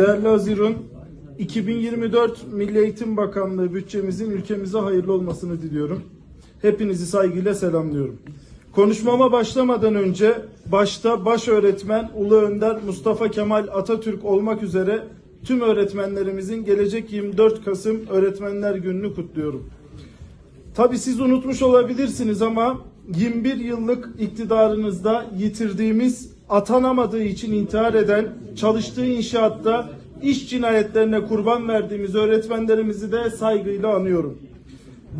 Değerli Hazirun, 2024 Milli Eğitim Bakanlığı bütçemizin ülkemize hayırlı olmasını diliyorum. Hepinizi saygıyla selamlıyorum. Konuşmama başlamadan önce başta baş öğretmen Ulu Önder Mustafa Kemal Atatürk olmak üzere tüm öğretmenlerimizin gelecek 24 Kasım Öğretmenler Günü'nü kutluyorum. Tabii siz unutmuş olabilirsiniz ama 21 yıllık iktidarınızda yitirdiğimiz, atanamadığı için intihar eden, çalıştığı inşaatta iş cinayetlerine kurban verdiğimiz öğretmenlerimizi de saygıyla anıyorum.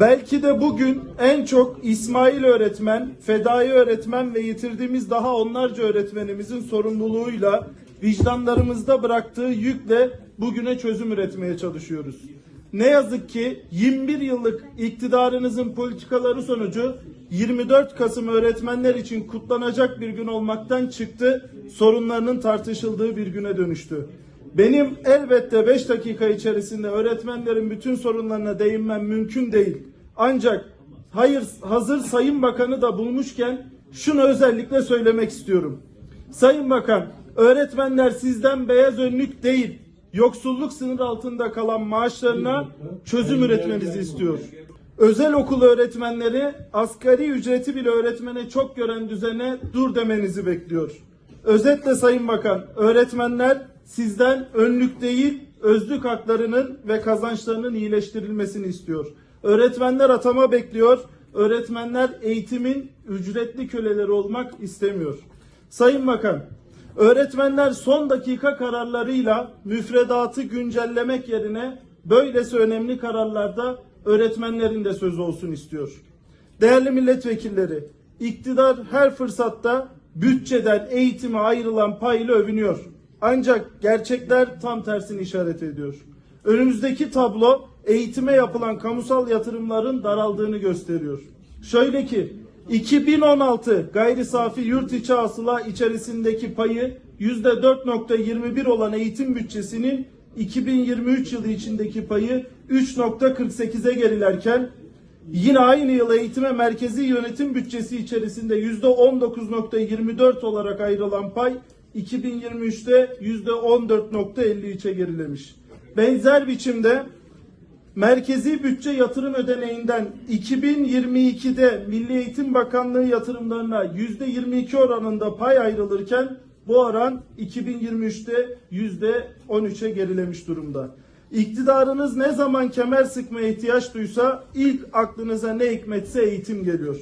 Belki de bugün en çok İsmail öğretmen, Fedai öğretmen ve yitirdiğimiz daha onlarca öğretmenimizin sorumluluğuyla vicdanlarımızda bıraktığı yükle bugüne çözüm üretmeye çalışıyoruz. Ne yazık ki 21 yıllık iktidarınızın politikaları sonucu 24 Kasım öğretmenler için kutlanacak bir gün olmaktan çıktı, sorunlarının tartışıldığı bir güne dönüştü. Benim elbette 5 dakika içerisinde öğretmenlerin bütün sorunlarına değinmem mümkün değil. Ancak hayır hazır Sayın Bakanı da bulmuşken şunu özellikle söylemek istiyorum. Sayın Bakan, öğretmenler sizden beyaz önlük değil, yoksulluk sınır altında kalan maaşlarına çözüm üretmenizi istiyor. Özel okul öğretmenleri asgari ücreti bile öğretmene çok gören düzene dur demenizi bekliyor. Özetle Sayın Bakan, öğretmenler sizden önlük değil, özlük haklarının ve kazançlarının iyileştirilmesini istiyor. Öğretmenler atama bekliyor. Öğretmenler eğitimin ücretli köleleri olmak istemiyor. Sayın Bakan, öğretmenler son dakika kararlarıyla müfredatı güncellemek yerine böylesi önemli kararlarda öğretmenlerin de sözü olsun istiyor. Değerli milletvekilleri, iktidar her fırsatta bütçeden eğitime ayrılan payla övünüyor. Ancak gerçekler tam tersini işaret ediyor. Önümüzdeki tablo eğitime yapılan kamusal yatırımların daraldığını gösteriyor. Şöyle ki 2016 gayri safi yurt içi hasıla içerisindeki payı %4.21 olan eğitim bütçesinin 2023 yılı içindeki payı 3.48'e gerilerken yine aynı yıl eğitime merkezi yönetim bütçesi içerisinde %19.24 olarak ayrılan pay 2023'te %14.53'e gerilemiş. Benzer biçimde merkezi bütçe yatırım ödeneğinden 2022'de Milli Eğitim Bakanlığı yatırımlarına %22 oranında pay ayrılırken bu oran 2023'te %13'e gerilemiş durumda. İktidarınız ne zaman kemer sıkmaya ihtiyaç duysa ilk aklınıza ne hikmetse eğitim geliyor.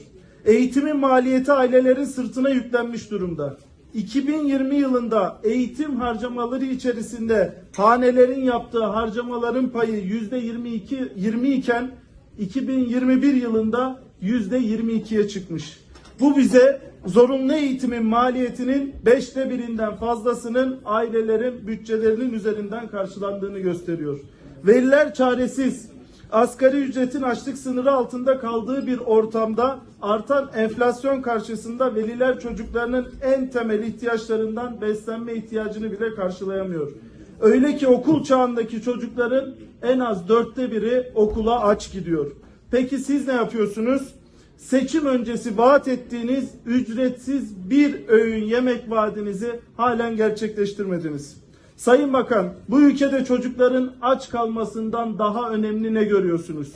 Eğitimin maliyeti ailelerin sırtına yüklenmiş durumda. 2020 yılında eğitim harcamaları içerisinde hanelerin yaptığı harcamaların payı yüzde 22 20 iken 2021 yılında yüzde 22'ye çıkmış. Bu bize zorunlu eğitimin maliyetinin beşte birinden fazlasının ailelerin bütçelerinin üzerinden karşılandığını gösteriyor. Veliler çaresiz, asgari ücretin açlık sınırı altında kaldığı bir ortamda artan enflasyon karşısında veliler çocuklarının en temel ihtiyaçlarından beslenme ihtiyacını bile karşılayamıyor. Öyle ki okul çağındaki çocukların en az dörtte biri okula aç gidiyor. Peki siz ne yapıyorsunuz? Seçim öncesi vaat ettiğiniz ücretsiz bir öğün yemek vaadinizi halen gerçekleştirmediniz. Sayın Bakan, bu ülkede çocukların aç kalmasından daha önemli ne görüyorsunuz?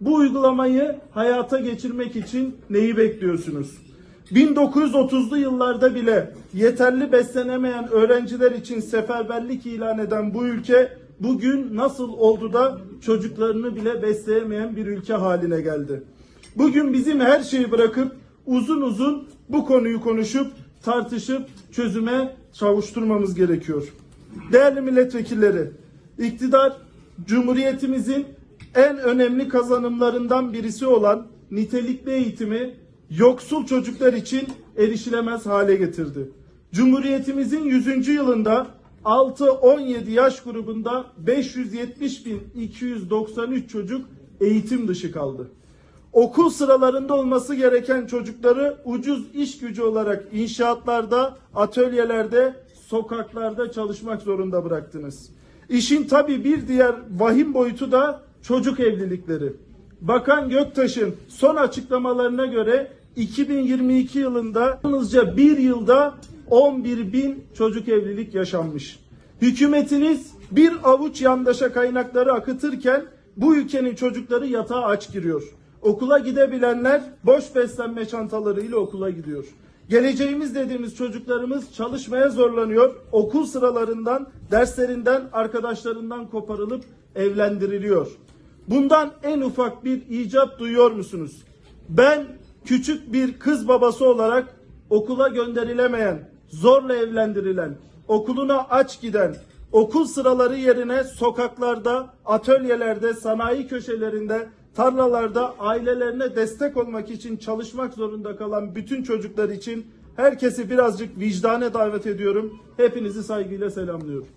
Bu uygulamayı hayata geçirmek için neyi bekliyorsunuz? 1930'lu yıllarda bile yeterli beslenemeyen öğrenciler için seferberlik ilan eden bu ülke bugün nasıl oldu da çocuklarını bile besleyemeyen bir ülke haline geldi? Bugün bizim her şeyi bırakıp uzun uzun bu konuyu konuşup tartışıp çözüme çavuşturmamız gerekiyor. Değerli milletvekilleri, iktidar Cumhuriyetimizin en önemli kazanımlarından birisi olan nitelikli eğitimi yoksul çocuklar için erişilemez hale getirdi. Cumhuriyetimizin 100. yılında 6-17 yaş grubunda 570.293 çocuk eğitim dışı kaldı. Okul sıralarında olması gereken çocukları ucuz iş gücü olarak inşaatlarda, atölyelerde, sokaklarda çalışmak zorunda bıraktınız. İşin tabii bir diğer vahim boyutu da çocuk evlilikleri. Bakan Göktaş'ın son açıklamalarına göre 2022 yılında yalnızca bir yılda 11 bin çocuk evlilik yaşanmış. Hükümetiniz bir avuç yandaşa kaynakları akıtırken bu ülkenin çocukları yatağa aç giriyor. Okula gidebilenler boş beslenme çantalarıyla okula gidiyor. Geleceğimiz dediğimiz çocuklarımız çalışmaya zorlanıyor. Okul sıralarından, derslerinden, arkadaşlarından koparılıp evlendiriliyor. Bundan en ufak bir icap duyuyor musunuz? Ben küçük bir kız babası olarak okula gönderilemeyen, zorla evlendirilen, okuluna aç giden, okul sıraları yerine sokaklarda, atölyelerde, sanayi köşelerinde, tarlalarda ailelerine destek olmak için çalışmak zorunda kalan bütün çocuklar için herkesi birazcık vicdane davet ediyorum. Hepinizi saygıyla selamlıyorum.